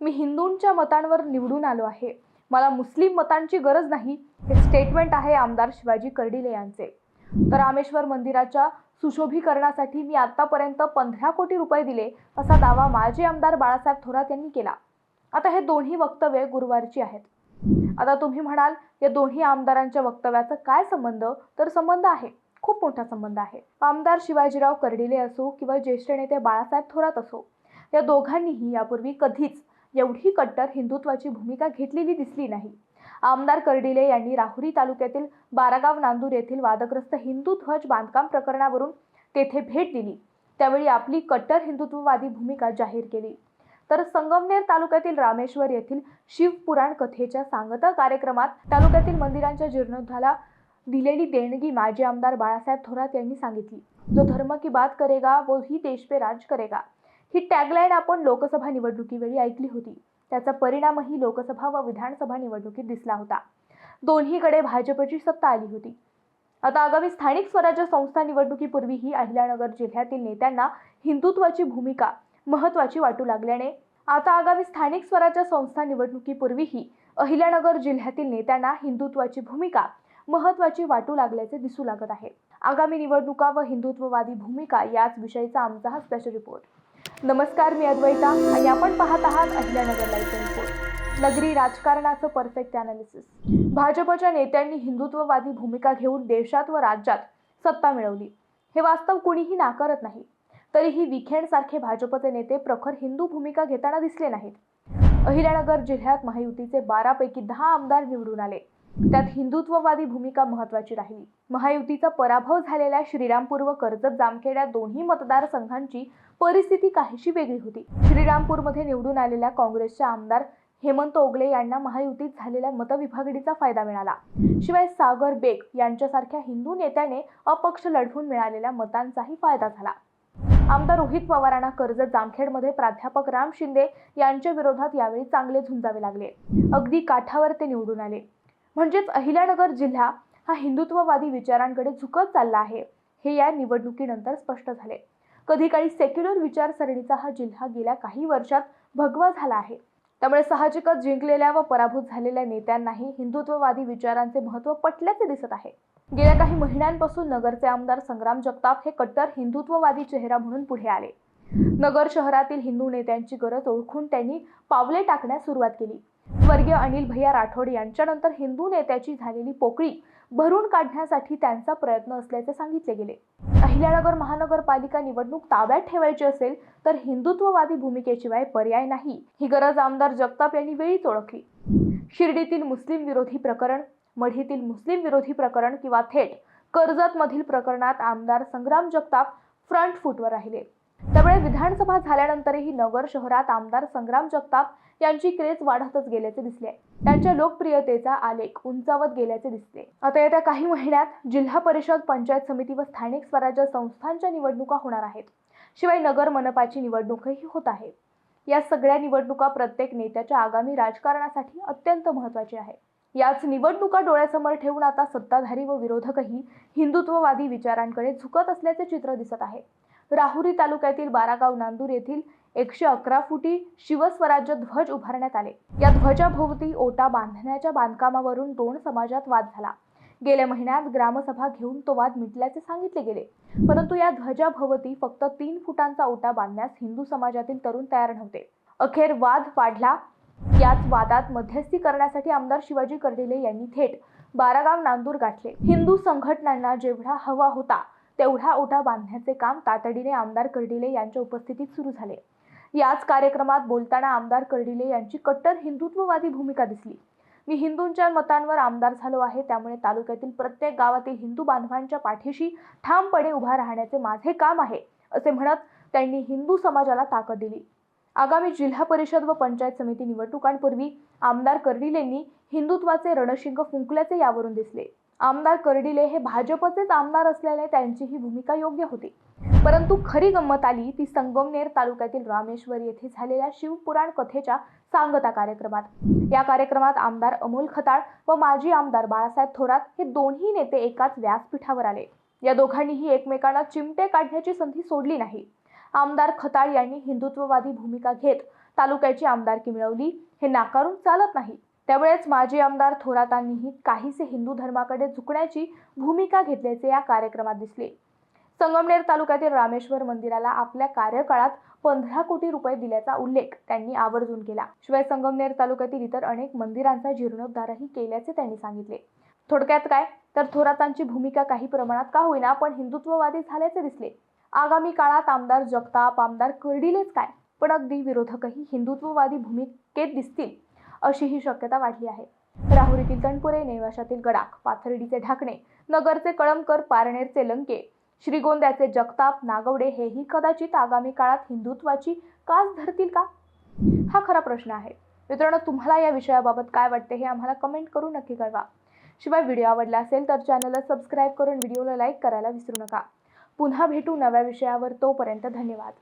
मी हिंदूंच्या मतांवर निवडून आलो आहे. मला मुस्लिम मतांची गरज नाही हे स्टेटमेंट आहे आमदार शिवाजी कर्डिले यांचे. तर रामेश्वर मंदिराच्या सुशोभीकरणासाठी मी आतापर्यंत पंधरा कोटी रुपये दिले असा दावा माजी आमदार बाळासाहेब थोरात यांनी केला. आता हे दोन्ही वक्तव्य गुरुवारची आहेत. आता तुम्ही म्हणाल या दोन्ही आमदारांच्या वक्तव्याचा काय संबंध? तर संबंध आहे. खूप मोठा संबंध आहे. आमदार शिवाजीराव कर्डिले असो किंवा ज्येष्ठ नेते बाळासाहेब थोरात असो या दोघांनीही यापूर्वी कधीच एवढी कट्टर हिंदुत्वाची भूमिका घेतलेली दिसली नाही. आमदार कर्डिले यांनी राहुरी तालुक्यातील बारागाव नांदूर येथील वादग्रस्त हिंदू ध्वज बांधकाम प्रकरणावरून तेथे भेट दिली. त्यावेळी आपली कट्टर हिंदुत्ववादी भूमिका जाहीर केली. तर संगमनेर तालुक्यातील रामेश्वर येथील शिवपुराण कथेच्या सांगता कार्यक्रमात तालुक्यातील मंदिरांच्या जीर्णोद्धाला दिलेली देणगी माजी आमदार बाळासाहेब थोरात यांनी सांगितली. जो धर्म की बात करेगा वो ही देश पे राज करेगा. ही टॅगलाईन आपण लोकसभा निवडणुकीवेळी ऐकली होती. त्याचा परिणामही लोकसभा व विधानसभा निवडणुकीत दिसला होता. दोन्हीकडे भाजपची सत्ता आली होती. आता आगामी स्थानिक स्वराज्य संस्था निवडणुकीपूर्वीही अहिल्यानगर जिल्ह्यातील नेत्यांना हिंदुत्वाची भूमिका महत्वाची वाटू लागल्याने आता आगामी स्थानिक स्वराज्य संस्था निवडणुकीपूर्वीही अहिल्यानगर जिल्ह्यातील नेत्यांना हिंदुत्वाची भूमिका महत्वाची वाटू लागल्याचे दिसू लागत आहे. आगामी निवडणुका व हिंदुत्ववादी भूमिका याच विषयीचा आमचा हा स्पेशल रिपोर्ट नमस्कार मी अद्वैता. आणि आपण पाहत आहात अहिल्यानगर लाईफ रिपोर्ट नगरी राजकारणाचं परफेक्ट अनालिसिस भाजपच्या नेत्यांनी हिंदुत्ववादी भूमिका घेऊन देशात व राज्यात सत्ता मिळवली. हे वास्तव कुणीही नाकारत नाही. तरीही विखेंडसारखे भाजपचे नेते प्रखर हिंदू भूमिका घेताना दिसले नाहीत. अहिल्यानगर जिल्ह्यात महायुतीचे बारापैकी दहा आमदार निवडून आले. त्यात हिंदुत्ववादी भूमिका महत्वाची राहिली. महायुतीचा पराभव झालेल्या श्रीरामपूर व कर्जत जामखेड या दोन्ही मतदारसंघांची परिस्थिती काहीशी वेगळी होती. श्रीरामपूरमध्ये निवडून आलेल्या काँग्रेसचे आमदार हेमंत ओगले यांना महायुतीत झालेल्या मतविभागणीचा फायदा मिळाला. शिवाय सागर बेग यांच्यासारख्या हिंदू नेत्याने अपक्ष लढवून मिळालेल्या मतांचाही फायदा झाला. आमदार रोहित पवारांना कर्जत जामखेडमध्ये प्राध्यापक राम शिंदे यांच्या विरोधात यावेळी चांगले झुंजावे लागले. अगदी काठावर ते निवडून आले. म्हणजेच अहिल्यानगर जिल्हा हा हिंदुत्ववादी विचारांकडे झुकत चालला आहे. हे या निवडणुकीनंतर स्पष्ट झाले. कधी काळी सेक्युलर विचारसरणीचा हा जिल्हा गेल्या काही वर्षात भगवा झाला आहे. त्यामुळे साहजिकच जिंकलेल्या व पराभूत झालेल्या नेत्यांनाही हिंदुत्ववादी विचारांचे महत्त्व पटल्याचे दिसत आहे. गेल्या काही महिन्यांपासून नगरचे आमदार संग्राम जगताप हे कट्टर हिंदुत्ववादी चेहरा म्हणून पुढे आले. नगर शहरातील हिंदू नेत्यांची गरज ओळखून त्यांनी पावले टाकण्यास सुरुवात केली. स्वर्गीय अनिल भैया राठोड यांच्यानंतर हिंदू नेत्याची झालेली पोकळी भरून काढण्यासाठी त्यांचा प्रयत्न असल्याचे सांगितले गेले. अहिल्यानगर महानगरपालिका निवडणूक ताब्यात ठेवायची असेल तर हिंदुत्ववादी भूमिकेशिवाय पर्याय नाही ही गरज आमदार जगताप यांनी वेळीच ओळखली. शिर्डीतील मुस्लिम विरोधी प्रकरण मढीतील मुस्लिम विरोधी प्रकरण किंवा थेट कर्जतमधील प्रकरणात आमदार संग्राम जगताप फ्रंट फूटवर राहिले. त्यामुळे विधानसभा झाल्यानंतरही नगर शहरात आमदार संग्राम जगताप यांची क्रेज वाढतच गेल्याचे दिसले. त्यांच्या लोकप्रियतेचा आलेख उंचावत गेल्याचे दिसते आता येत्या काही महिन्यात जिल्हा परिषद पंचायत समिती व स्थानिक स्वराज्य संस्थांच्या निवडणुका होणार आहेत. शिवाय नगर मनपाची निवडणूकही होत आहे. या सगळ्या निवडणुका प्रत्येक नेत्याच्या आगामी राजकारणासाठी अत्यंत महत्त्वाच्या आहे. याच निवडणुका डोळ्यासमोर ठेवून आता सत्ताधारी व विरोधकही हिंदुत्ववादी विचारांकडे झुकत असल्याचे चित्र दिसत आहे. राहुरी तालुक्यातील बारागाव नांदूर येथील एकशे अकरा फुटी शिवस्वराज्य ध्वज उभारण्यात आले. या ध्वजाभोवती ओटा बांधण्याच्या बांधकामावरून दोन समाजात वाद झाला. गेल्या महिन्यात ग्रामसभा घेऊन तो वाद मिटल्याचे सांगितले गेले. परंतु या ध्वजाभोवती फक्त तीन फुटांचा ओटा बांधण्यास हिंदू समाजातील तरुण तयार नव्हते. अखेर वाद वाढला. याच वादात मध्यस्थी करण्यासाठी आमदार शिवाजी कर्डिले यांनी थेट बारागाव नांदूर गाठले. हिंदू संघटनांना जेवढा हवा होता तेवढा ओढा बांधण्याचे काम तातडीने आमदार कर्डिले यांच्या उपस्थितीत सुरू झाले. याच कार्यक्रमात बोलताना आमदार कर्डिले यांची कट्टर हिंदुत्ववादी भूमिका दिसली. मी हिंदूंच्या मतांवर आमदार झालो आहे त्यामुळे तालुक्यातील प्रत्येक गावातील हिंदू बांधवांच्या पाठीशी ठामपणे उभा राहण्याचे माझे काम आहे असे म्हणत त्यांनी हिंदू समाजाला ताकद दिली. आगामी जिल्हा परिषद व पंचायत समिती निवडणुकांपूर्वी आमदार कर्डिलेंनी हिंदुत्वाचे रणशिंग फुंकल्याचे यावरून दिसले. आमदार कर्डिले हे भाजपचेच आमदार असल्याने त्यांची ही भूमिका योग्य होती. परंतु खरी गंमत आली ती संगमनेर तालुक्यातील रामेश्वर येथे झालेल्या शिवपुराण कथेच्या सांगता कार्यक्रमात. या कार्यक्रमात आमदार अमोल खताळ व माजी आमदार बाळासाहेब थोरात हे दोन्ही नेते एकाच व्यासपीठावर आले. या दोघांनीही एकमेकांना चिमटे काढण्याची संधी सोडली नाही. आमदार खताळ यांनी हिंदुत्ववादी भूमिका घेत तालुक्याची आमदारकी मिळवली. हे नाकारून चालत नाही. त्यावेळेस माजी आमदार थोरातांनीही काहीसे हिंदू धर्माकडे झुकण्याची भूमिका घेतल्याचे या कार्यक्रमात दिसले. संगमनेर तालुक्यातील रामेश्वर मंदिराला आपल्या कार्यकाळात पंधरा कोटी रुपये दिल्याचा उल्लेख त्यांनी आवर्जून केला. शिवाय संगमनेर तालुक्यातील इतर अनेक मंदिरांचा जीर्णोद्धारही केल्याचे त्यांनी सांगितले. थोडक्यात काय? तर थोरातांची भूमिका काही प्रमाणात का होईना पण हिंदुत्ववादी झाल्याचे दिसले. आगामी काळात आमदार जगताप आमदार कर्डिलेच काय? पण अगदी विरोधकही हिंदुत्ववादी भूमिकेत दिसतील. अशी ही शक्यता वाढली आहे. राहुरीतील तणपुरे नेवाशातील गडाख पाथर्डीचे ढाकणे नगरचे कळमकर पारनेरचे लंके श्रीगोंद्याचे जगताप नागवडे हेही कदाचित आगामी काळात हिंदुत्वाची कास धरतील का? हा खरा प्रश्न आहे. मित्रांनो तुम्हाला या विषयाबाबत काय वाटते हे आम्हाला कमेंट करून नक्की कळवा. शिवाय व्हिडिओ आवडला असेल तर चॅनलला सबस्क्राईब करून व्हिडिओला लाईक करायला विसरू नका. पुन्हा भेटू नव्या विषयावर तोपर्यंत धन्यवाद.